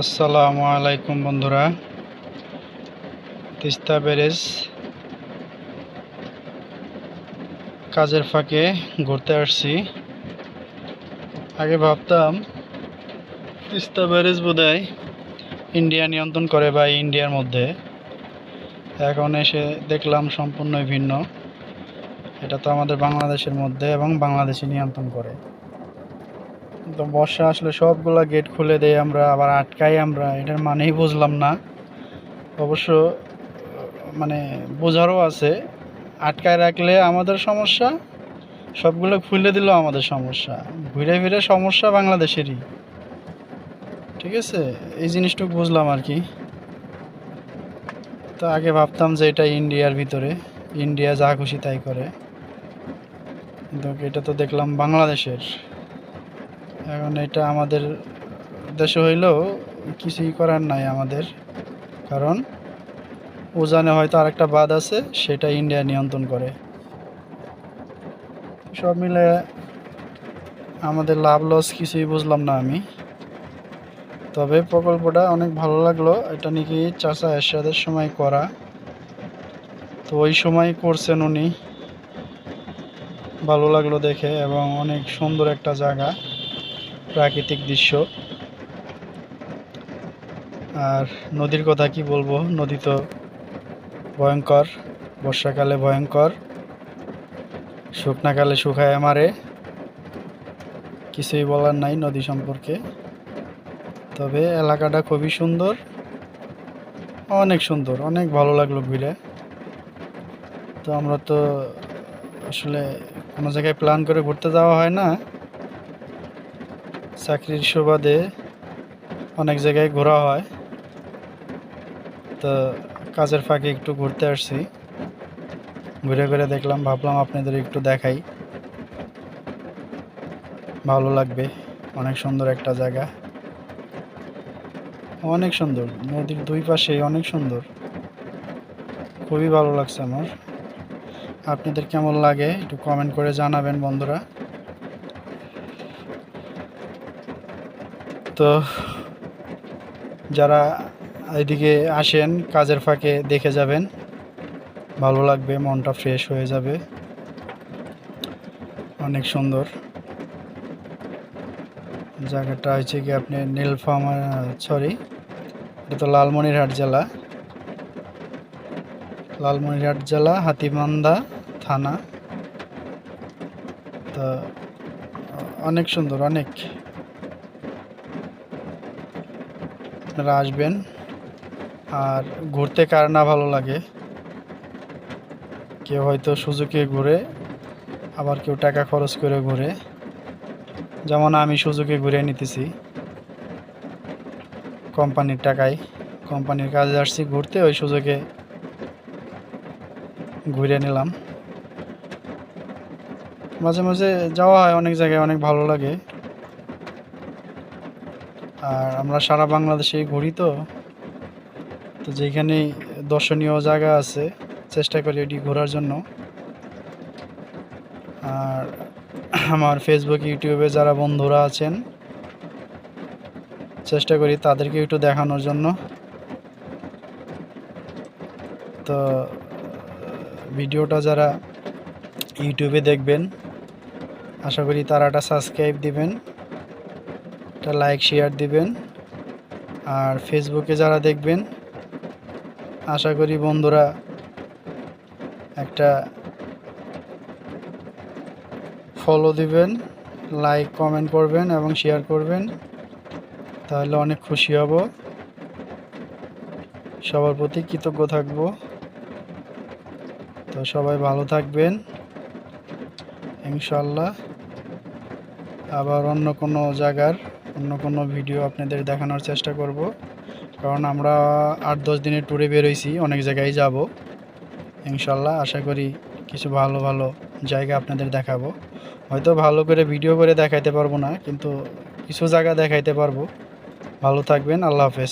আসসালামু আলাইকুম বন্ধুরা। তিস্তা ব্যারেজ কাজের ফাঁকে ঘুরতে আসছি। আগে ভাবতাম তিস্তা ব্যারেজ বোধহয় ইন্ডিয়া নিয়ন্ত্রণ করে বা ইন্ডিয়ার মধ্যে। এখন এসে দেখলাম সম্পূর্ণই ভিন্ন। এটা তো আমাদের বাংলাদেশের মধ্যে এবং বাংলাদেশে নিয়ন্ত্রণ করে। তো বর্ষা আসলে সবগুলা গেট খুলে দেয় আমরা, আবার আটকাই আমরা, এটার মানেই বুঝলাম না। অবশ্য মানে বোঝারও আছে, আটকায় রাখলে আমাদের সমস্যা, সবগুলো খুলে দিলেও আমাদের সমস্যা। ঘুরে ফিরে সমস্যা বাংলাদেশেরই। ঠিক আছে? এই জিনিসটুকু বুঝলাম আর কি। তো আগে ভাবতাম যে এটা ইন্ডিয়ার ভিতরে। ইন্ডিয়া যা খুশি তাই করে। কিন্তু এটা তো দেখলাম বাংলাদেশের। এখন এটা আমাদের দেশে হইলেও কিছুই করার নাই আমাদের। কারণ উজানে হয়তো আরেকটা বাদ আছে, সেটা ইন্ডিয়া নিয়ন্ত্রণ করে। সব মিলে আমাদের লাভ লস কিছুই বুঝলাম না আমি। তবে প্রকল্পটা অনেক ভালো লাগল। এটা নাকি চাষা এরশাদের সময় করা। তো ওই সময় করছেন উনি। ভালো লাগল দেখে এবং অনেক সুন্দর একটা জায়গা। প্রাকৃতিক দৃশ্য। আর নদীর কথা কি বলব? নদী তো ভয়ঙ্কর, বর্ষাকালে ভয়ঙ্কর, শুকনাকালে শুকায় মারে কিছুই বলার নাই নদী সম্পর্কে। তবে এলাকাটা খুবই সুন্দর, অনেক সুন্দর, অনেক ভালো লাগল ঘুরে। তো আমরা তো আসলে কোনো জায়গায় প্ল্যান করে ঘুরতে যাওয়া হয় না। চাকরির সুবাদে অনেক জায়গায় ঘোরা হয়। তো কাজের ফাঁকে একটু ঘুরতে আসছি। ঘুরে ঘুরে দেখলাম, ভাবলাম আপনাদের একটু দেখাই। ভালো লাগবে, অনেক সুন্দর একটা জায়গা। অনেক সুন্দর, নদীর দুই পাশে অনেক সুন্দর। খুবই ভালো লাগছে আমার। আপনাদের কেমন লাগে একটু কমেন্ট করে জানাবেন বন্ধুরা। তো যারা এদিকে আসেন, কাজের ফাঁকে দেখে যাবেন। ভালো লাগবে, মনটা ফ্রেশ হয়ে যাবে। অনেক সুন্দর। জায়গাটা হচ্ছে কি আপনি নীলফামা সরি এটা তো লালমনিরহাট জেলা। লালমনিরহাট জেলা হাতিমান্দা থানা। তো অনেক সুন্দর, অনেক। আপনারা আসবেন। আর ঘুরতে কার না ভালো লাগে। কেউ হয়তো সুযোগে ঘুরে, আবার কেউ টাকা খরচ করে ঘুরে। যেমন আমি সুযোগে ঘুরে নিতেছি। কোম্পানির টাকায়, কোম্পানির কাজে আসছি ঘুরতে, ওই সুযোগে ঘুরে নিলাম। মাঝে মাঝে যাওয়া হয় অনেক জায়গায়, অনেক ভালো লাগে। আর আমরা সারা বাংলাদেশে ঘুরি তো। তো যেখানেই দর্শনীয় জায়গা আছে, চেষ্টা করি এটি ঘোরার জন্য। আর আমার ফেসবুক ইউটিউবে যারা বন্ধুরা আছেন, চেষ্টা করি তাদেরকে একটু দেখানোর জন্য। তো, ভিডিওটা যারা ইউটিউবে দেখবেন, আশা করি তারা একটা সাবস্ক্রাইব দিবেন। একটা লাইক শেয়ার দিবেন। আর ফেসবুকে যারা দেখবেন, আশা করি বন্ধুরা একটা ফলো দিবেন লাইক কমেন্ট করবেন এবং শেয়ার করবেন। তাহলে অনেক খুশি হব। সবার প্রতি কৃতজ্ঞ থাকব। তো সবাই ভালো থাকবেন। ইনশাল্লাহ আবার অন্য কোনো জায়গার অন্য কোনো ভিডিও আপনাদের দেখানোর চেষ্টা করব। কারণ আমরা আট দশ দিনের ট্যুরে বেরোইছি অনেক জায়গায় যাব। ইনশাল্লাহ আশা করি কিছু ভালো ভালো জায়গা আপনাদের দেখাবো। হয়তো ভালো করে ভিডিও করে দেখাইতে পারব না, কিন্তু কিছু জায়গা দেখাইতে পারব। ভালো থাকবেন, আল্লাহ হাফেজ।